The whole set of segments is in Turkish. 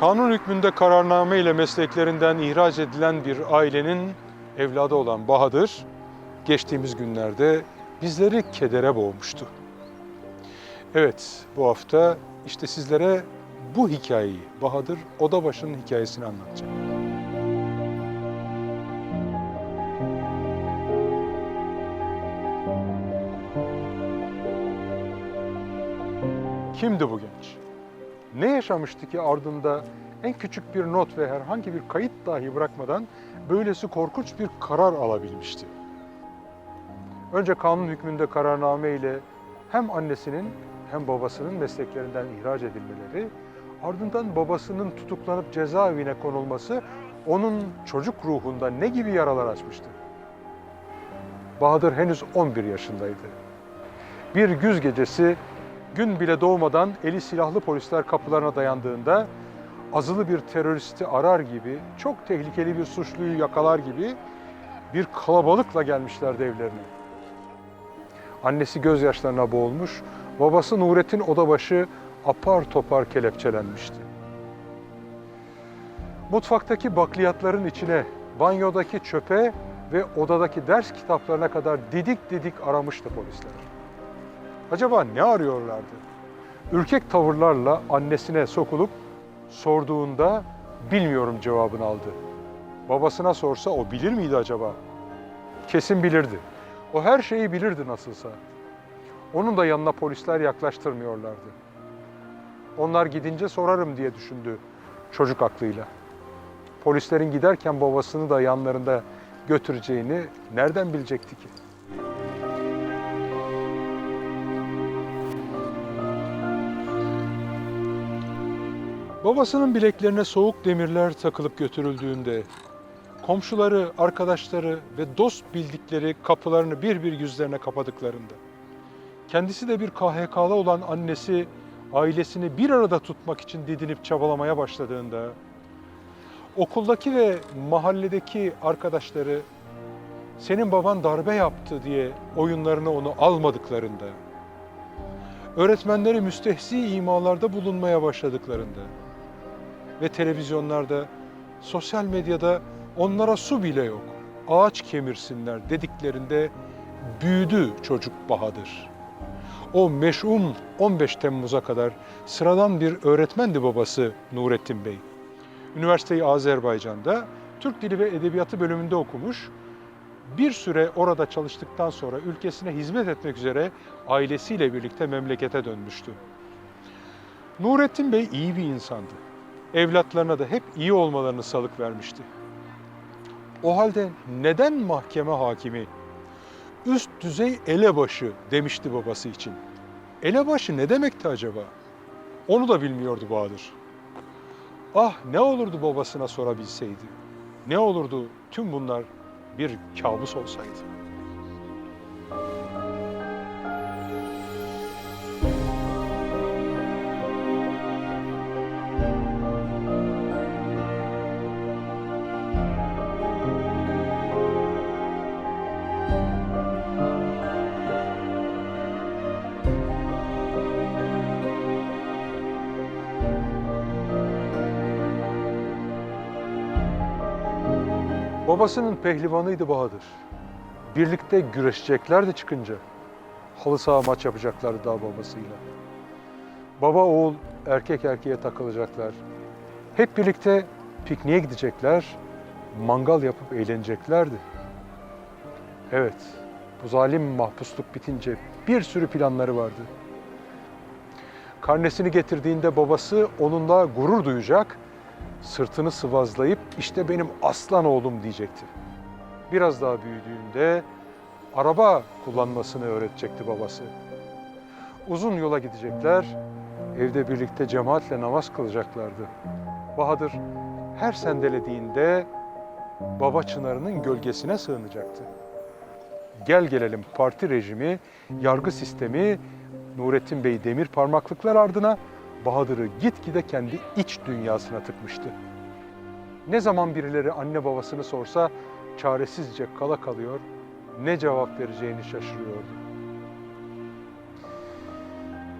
Kanun hükmünde kararname ile mesleklerinden ihraç edilen bir ailenin evladı olan Bahadır, geçtiğimiz günlerde bizleri kedere boğmuştu. Evet, bu hafta işte sizlere bu hikayeyi, Bahadır Odabaşı'nın hikayesini anlatacağım. Kimdi bu genç? Ne yaşamıştı ki ardında en küçük bir not ve herhangi bir kayıt dahi bırakmadan böylesi korkunç bir karar alabilmişti? Önce kanun hükmünde kararname ile hem annesinin hem babasının mesleklerinden ihraç edilmeleri, ardından babasının tutuklanıp cezaevine konulması onun çocuk ruhunda ne gibi yaralar açmıştı? Bahadır henüz 11 yaşındaydı. Bir güz gecesi gün bile doğmadan eli silahlı polisler kapılarına dayandığında azılı bir teröristi arar gibi, çok tehlikeli bir suçluyu yakalar gibi bir kalabalıkla gelmişlerdi evlerine. Annesi gözyaşlarına boğulmuş, babası Nurettin Odabaşı apar topar kelepçelenmişti. Mutfaktaki bakliyatların içine, banyodaki çöpe ve odadaki ders kitaplarına kadar didik didik aramıştı polisler. Acaba ne arıyorlardı? Ürkek tavırlarla annesine sokulup sorduğunda bilmiyorum cevabını aldı. Babasına sorsa o bilir miydi acaba? Kesin bilirdi. O her şeyi bilirdi nasılsa. Onun da yanına polisler yaklaştırmıyorlardı. Onlar gidince sorarım diye düşündü çocuk aklıyla. Polislerin giderken babasını da yanlarında götüreceğini nereden bilecekti ki? Babasının bileklerine soğuk demirler takılıp götürüldüğünde, komşuları, arkadaşları ve dost bildikleri kapılarını bir bir yüzlerine kapadıklarında, kendisi de bir KHK'lı olan annesi ailesini bir arada tutmak için didinip çabalamaya başladığında, okuldaki ve mahalledeki arkadaşları senin baban darbe yaptı diye oyunlarına onu almadıklarında, öğretmenleri müstehzi imalarda bulunmaya başladıklarında ve televizyonlarda, sosyal medyada onlara su bile yok, ağaç kemirsinler dediklerinde büyüdü çocuk Bahadır. O meş'um 15 Temmuz'a kadar sıradan bir öğretmendi babası Nurettin Bey. Üniversiteyi Azerbaycan'da Türk Dili ve Edebiyatı bölümünde okumuş. Bir süre orada çalıştıktan sonra ülkesine hizmet etmek üzere ailesiyle birlikte memlekete dönmüştü. Nurettin Bey iyi bir insandı. Evlatlarına da hep iyi olmalarını salık vermişti. O halde neden mahkeme hakimi üst düzey elebaşı demişti babası için? Elebaşı ne demekti acaba? Onu da bilmiyordu Bahadır. Ah ne olurdu babasına sorabilseydi. Ne olurdu tüm bunlar bir kabus olsaydı. Babasının pehlivanıydı Bahadır. Birlikte güreşeceklerdi çıkınca. Halı saha maç yapacaklardı daha babasıyla. Baba oğul erkek erkeğe takılacaklar. Hep birlikte pikniğe gidecekler, mangal yapıp eğleneceklerdi. Evet, bu zalim mahpusluk bitince bir sürü planları vardı. Karnesini getirdiğinde babası onunla gurur duyacak, sırtını sıvazlayıp işte benim aslan oğlum diyecekti. Biraz daha büyüdüğünde araba kullanmasını öğretecekti babası. Uzun yola gidecekler, evde birlikte cemaatle namaz kılacaklardı. Bahadır her sendelediğinde baba çınarının gölgesine sığınacaktı. Gel gelelim parti rejimi, yargı sistemi Nurettin Bey demir parmaklıklar ardına Bahadır'ı gitgide kendi iç dünyasına tıkmıştı. Ne zaman birileri anne babasını sorsa çaresizce kala kalıyor, ne cevap vereceğini şaşırıyordu.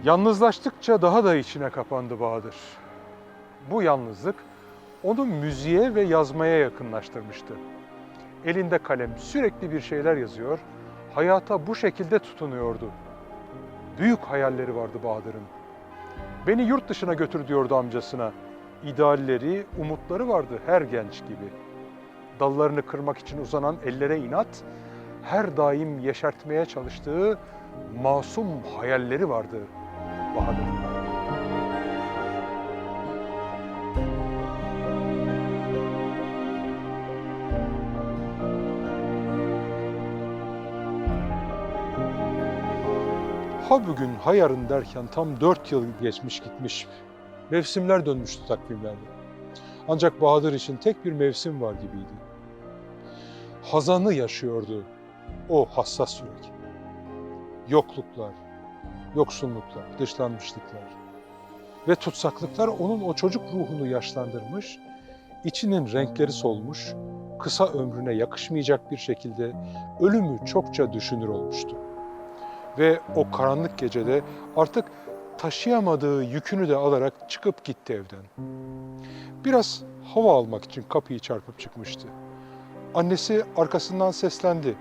Yalnızlaştıkça daha da içine kapandı Bahadır. Bu yalnızlık onu müziğe ve yazmaya yakınlaştırmıştı. Elinde kalem sürekli bir şeyler yazıyor, hayata bu şekilde tutunuyordu. Büyük hayalleri vardı Bahadır'ın. Beni yurt dışına götür diyordu amcasına. İdealleri, umutları vardı her genç gibi. Dallarını kırmak için uzanan ellere inat, her daim yeşertmeye çalıştığı masum hayalleri vardı Ha bugün ha yarın derken tam dört yıl geçmiş gitmiş. Mevsimler dönmüştü takvimlerde. Ancak Bahadır için tek bir mevsim var gibiydi. Hazanı yaşıyordu o hassas yürek. Yokluklar, yoksunluklar, dışlanmışlıklar ve tutsaklıklar onun o çocuk ruhunu yaşlandırmış, içinin renkleri solmuş, kısa ömrüne yakışmayacak bir şekilde ölümü çokça düşünür olmuştu ve o karanlık gecede artık taşıyamadığı yükünü de alarak çıkıp gitti evden. Biraz hava almak için kapıyı çarpıp çıkmıştı. Annesi arkasından seslendi.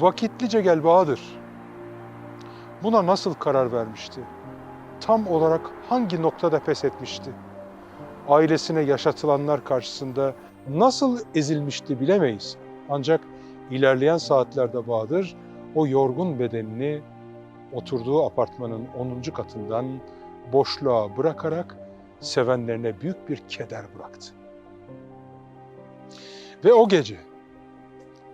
Vakitlice gel Bahadır. Buna nasıl karar vermişti? Tam olarak hangi noktada pes etmişti? Ailesine yaşatılanlar karşısında nasıl ezilmişti bilemeyiz. Ancak ilerleyen saatlerde Bahadır o yorgun bedenini oturduğu apartmanın 10. katından boşluğa bırakarak sevenlerine büyük bir keder bıraktı. Ve o gece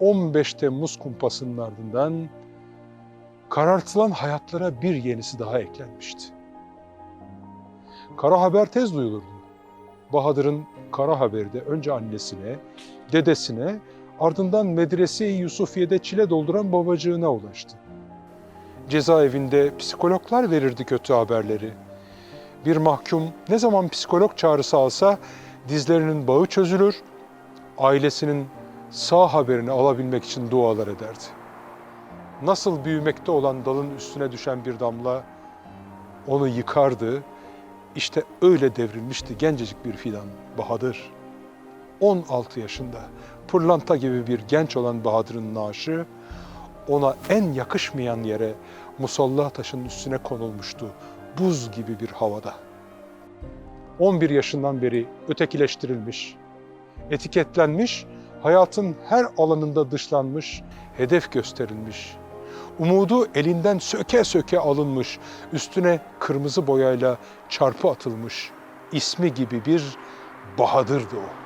15 Temmuz kumpasının ardından karartılan hayatlara bir yenisi daha eklenmişti. Kara haber tez duyulurdu. Bahadır'ın kara haberi de önce annesine, dedesine, ardından medrese-i Yusufiye'de çile dolduran babacığına ulaştı cezaevinde psikologlar verirdi kötü haberleri. Bir mahkum ne zaman psikolog çağrısı alsa dizlerinin bağı çözülür, ailesinin sağ haberini alabilmek için dualar ederdi. Nasıl büyümekte olan dalın üstüne düşen bir damla onu yıkardı. İşte öyle devrilmişti gencecik bir fidan Bahadır. 16 yaşında pırlanta gibi bir genç olan Bahadır'ın naaşı ona en yakışmayan yere musalla taşının üstüne konulmuştu. Buz gibi bir havada. 11 yaşından beri ötekileştirilmiş, etiketlenmiş, hayatın her alanında dışlanmış, hedef gösterilmiş. Umudu elinden söke söke alınmış, üstüne kırmızı boyayla çarpı atılmış. ismi gibi bir Bahadır'dı o.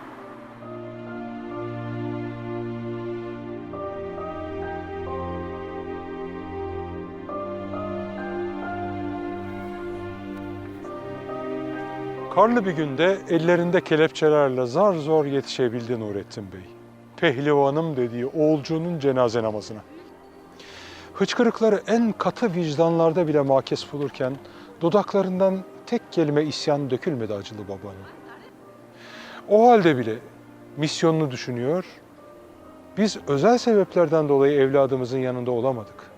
Karlı bir günde ellerinde kelepçelerle zar zor yetişebildi Nurettin Bey. Pehlivanım dediği oğulcunun cenaze namazına. Hıçkırıkları en katı vicdanlarda bile makes bulurken dudaklarından tek kelime isyan dökülmedi acılı babanın. O halde bile misyonunu düşünüyor, biz özel sebeplerden dolayı evladımızın yanında olamadık.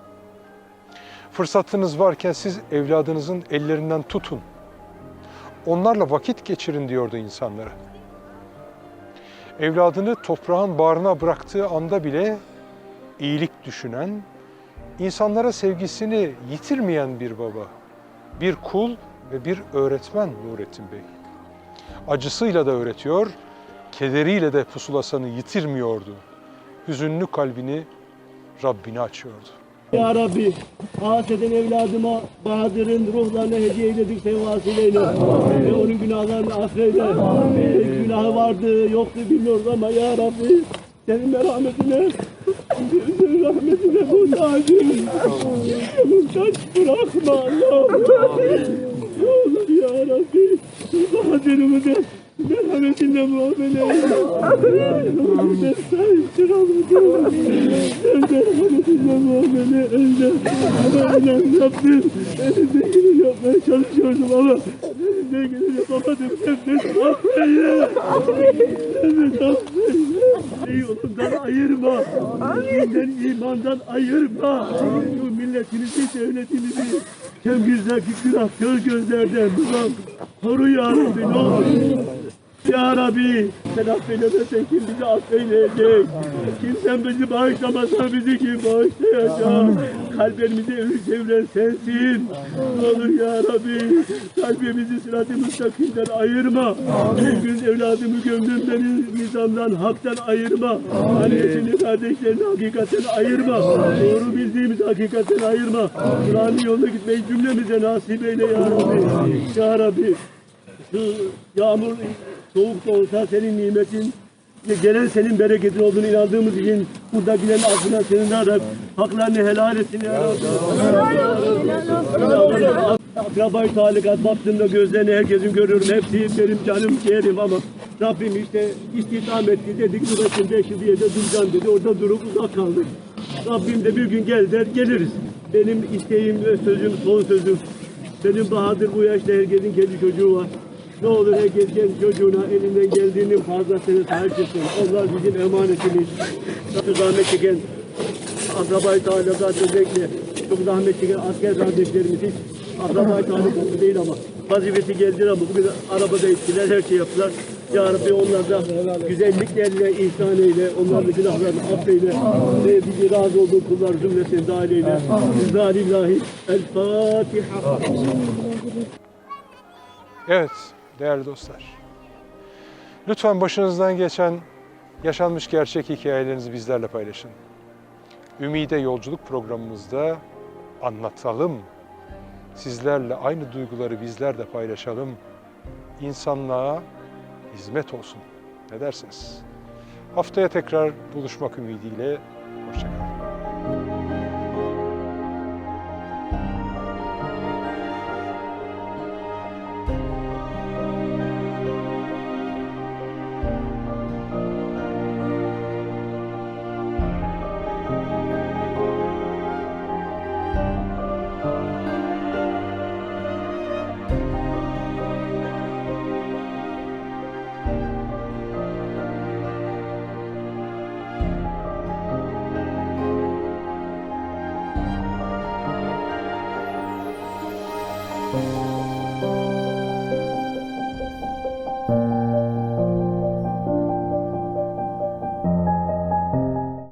Fırsatınız varken siz evladınızın ellerinden tutun onlarla vakit geçirin diyordu insanlara. Evladını toprağın bağrına bıraktığı anda bile iyilik düşünen, insanlara sevgisini yitirmeyen bir baba, bir kul ve bir öğretmen Nurettin Bey. Acısıyla da öğretiyor, kederiyle de pusulasını yitirmiyordu. Hüzünlü kalbini Rabbine açıyordu. Ya Rabbi, haseden evladıma Bahadır'ın ruhlarına hediye eyledik sen vasileyle. Ve onun günahlarını affeyle. Ve günahı vardı, yoktu bilmiyoruz ama Ya Rabbi, senin merhametine, senin rahmetine muhtacım. Muhtaç bırakma Allah'ım. Ne olur Ya Rabbi, Bahadır'ımızı merhametinle muamele eyle. Rahmetine sahip çıkalım. Merhametinle muamele eyle. Ama inan Rabbim, elimdekini yapmaya çalışıyordum ama elimdekini yapamadım. Nefes affeyle. Nefes affeyle. Ey yolundan ayırma. Dinden imandan ayırma. Şu milletimizi, devletimizi Kem yüzdeki günahkar gözlerden uzak. Koru ya ne olur. Ya Rabbi sen affeylemezsen kim bizi affeyleyecek? Kim sen bizi bağışlamazsan bizi kim bağışlayacak? Kalbimizi çeviren sensin. Ne olur ya Rabbi kalbimizi sırat-ı müstakimden ayırma. Bir gün evladımı gömdüm beni nizamdan, haktan ayırma. Annesini, kardeşlerini hakikaten ayırma. Doğru bildiğimiz hakikaten ayırma. Kur'an'ın yoluna gitmeyi cümlemize nasip eyle ya Rabbi. Ya Rabbi şu yağmur soğuk da olsa senin nimetin gelen senin bereketin olduğunu inandığımız için buradakilerin aklına senin ararak haklarını helal etsin ya. Akrabayı talikat baktığımda gözlerini herkesin görüyorum. Hepsi benim canım ciğerim ama Rabbim işte istihdam etti dedik Nurettin beş yıl yerde duracağım dedi. Orada durup uzak kaldık. Rabbim de bir gün gel der geliriz. Benim isteğim ve sözüm son sözüm. Benim Bahadır bu yaşta herkesin kendi çocuğu var. Ne olur herkes kendi çocuğuna elinden geldiğinin fazlasını sahip çıksın. Onlar bizim emanetimiz. Çok zahmet çeken akrabayı talukatı özellikle çok zahmet çeken asker kardeşlerimiz hiç akrabayı talukatı değil ama vazifesi geldiler ama bugün arabada ettiler, her şey yaptılar. Ya Rabbi onlar da güzelliklerle, ihsan eyle, onların günahlarını affeyle ve bizi razı olduğu kullar cümlesini dahil eyle. Zalillahi El-Fatiha. Evet değerli dostlar. Lütfen başınızdan geçen yaşanmış gerçek hikayelerinizi bizlerle paylaşın. Ümide Yolculuk programımızda anlatalım. Sizlerle aynı duyguları bizler de paylaşalım. İnsanlığa hizmet olsun. Ne dersiniz? Haftaya tekrar buluşmak ümidiyle. Hoşçakalın.